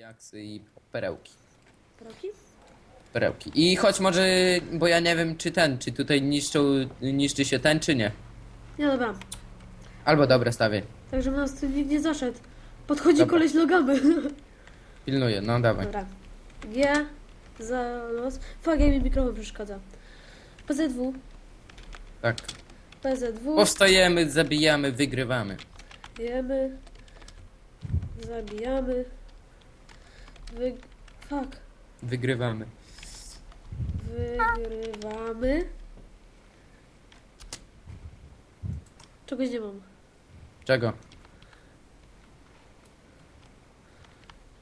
Jaksy i perełki. Proki? Perełki. I choć może, bo ja nie wiem czy ten, czy tutaj niszczą, niszczy się ten, czy nie. Nie, dobra. Albo dobra, stawię. Także nas tu nikt nie zaszedł. Podchodzi Dobra. koleś nogamy. Pilnuję, no dawaj. Dobra. G za los. Fuck, jak mi mikrofon przeszkadza. PZW. Tak. PZW. Powstajemy, zabijamy, wygrywamy. Jemy. Zabijamy. Wy... Fuck. Wygrywamy. Wygrywamy. Czegoś nie mam. Czego?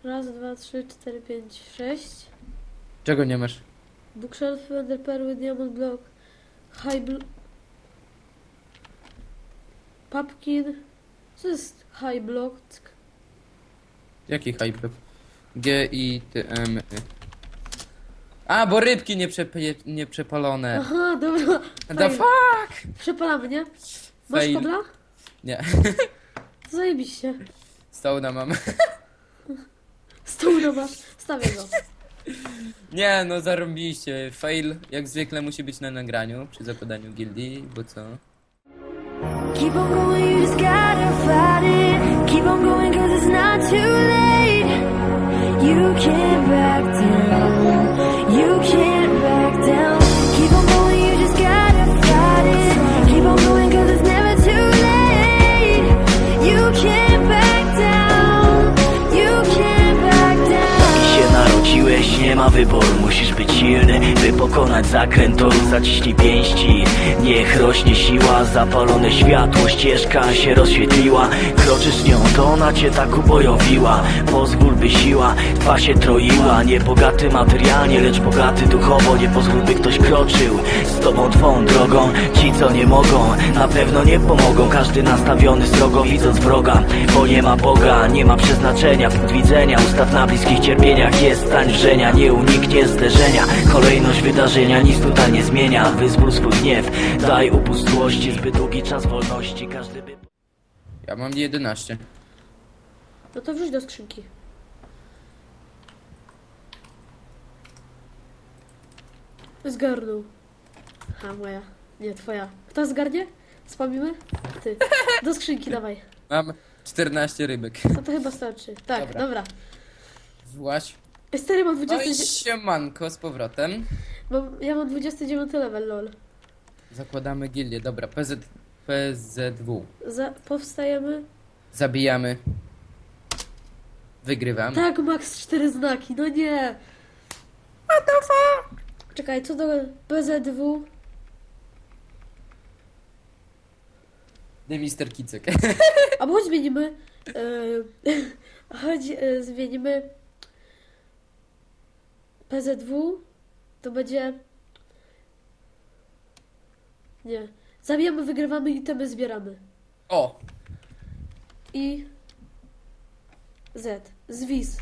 Raz, dwa, trzy, cztery, pięć, sześć. Czego nie masz? Bookshelf, Ender Perły, Diamond Block, High Bl... Pumpkin. Co jest High Block? Jaki hype? G, I, T, M, Y. A, bo rybki nie, przepe, nie przepalone. Aha, dobra. The Fajnie. fuck? Przepalamy, nie? Masz Fail. kobla? Nie. To Zajebiście. Stołna mam. Stół masz. Stawię go. Nie, no zarobiliście. Fail jak zwykle musi być na nagraniu przy zakładaniu gildii, bo co? Keep on going, you just gotta fight it. Keep on going, cause it's not too late. Wyboru Musisz być silny, by pokonać zakręt toru Zaciśnij pięści, niech rośnie siła Zapalone światło, ścieżka się rozświetliła. Kroczysz nią, to ona cię tak ubojowiła. Pozwól, by siła twa się troiła. Nie bogaty materialnie, lecz bogaty duchowo. Nie pozwól, by ktoś kroczył z tobą twą drogą. Ci, co nie mogą, na pewno nie pomogą. Każdy nastawiony srogo, widząc wroga Bo nie ma Boga, nie ma przeznaczenia Punkt widzenia, ustaw na bliskich cierpieniach Jest stań wrzenia, nie uniknie zderzenia Kolejność wydarzenia nic tutaj nie zmienia Wyzwól swój gniew, daj upust złości Zbyt długi czas wolności, każdy by... Ja mam 11. No to wrzuć do skrzynki. Zgarnął. Ha, moja. Nie, twoja. Kto zgarnie? Spamimy? Ty. Do skrzynki dawaj. Mam 14 rybek. No to chyba starczy. Tak, Dobra. dobra. Właś. Stary, mam No i 20... siemanko z powrotem. Mam, ja mam 29 level, lol. Zakładamy gildię. Dobra, PZ, PZW. Za, powstajemy. Zabijamy. Wygrywamy. Tak, max 4 znaki, no nie. What the fuck? Czekaj, co do PZW? The Mister Kicek. A bo chodź zmienimy. Yy, chodź, yy, zmienimy. PZW to będzie. Nie. Zabijamy, wygrywamy i temy zbieramy. O! I. Z. Zwiz.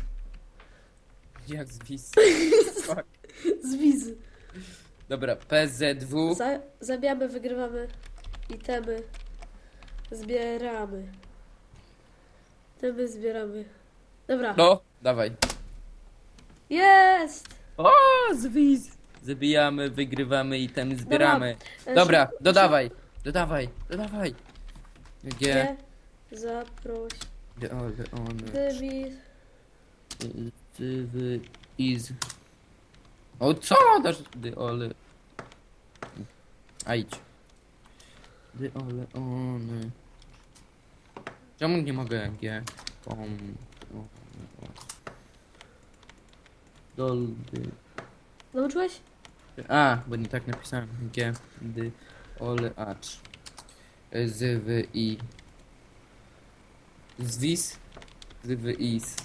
Jak zwis. Fuck. Zwiz. Dobra, PZW. Za, zabijamy, wygrywamy i temy zbieramy. Temy zbieramy. Dobra. No, dawaj. Jest! O, zwis. Zabijamy, wygrywamy i tem zbieramy. E, Dobra, szybko- dodawaj. Dodawaj, dodawaj. Gdzie zaproś D, O, D, O, N. tymi Ty, wy, iz. O, co dasz? Dy, ole. A idź. Dy, ole, one. Czemu nie mogę G? Pom. O, o. Dol, dy. Nauczyłeś? A, bo nie tak napisałem. G, dy, ole, acz. Z, wy, i. Zwis. Z, wy, is.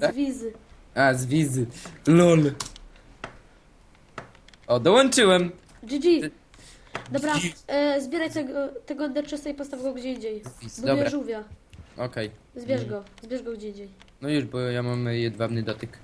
Tak? Zwizy. A, z wizy. LOL. O, dołączyłem. GG. Dobra, e, zbieraj tego, tego i postaw go gdzie indziej. Buduję Dobra, żółwia. okej. Zbierz go. Zbierz go gdzie indziej. No już, bo ja mam jedwabny dotyk.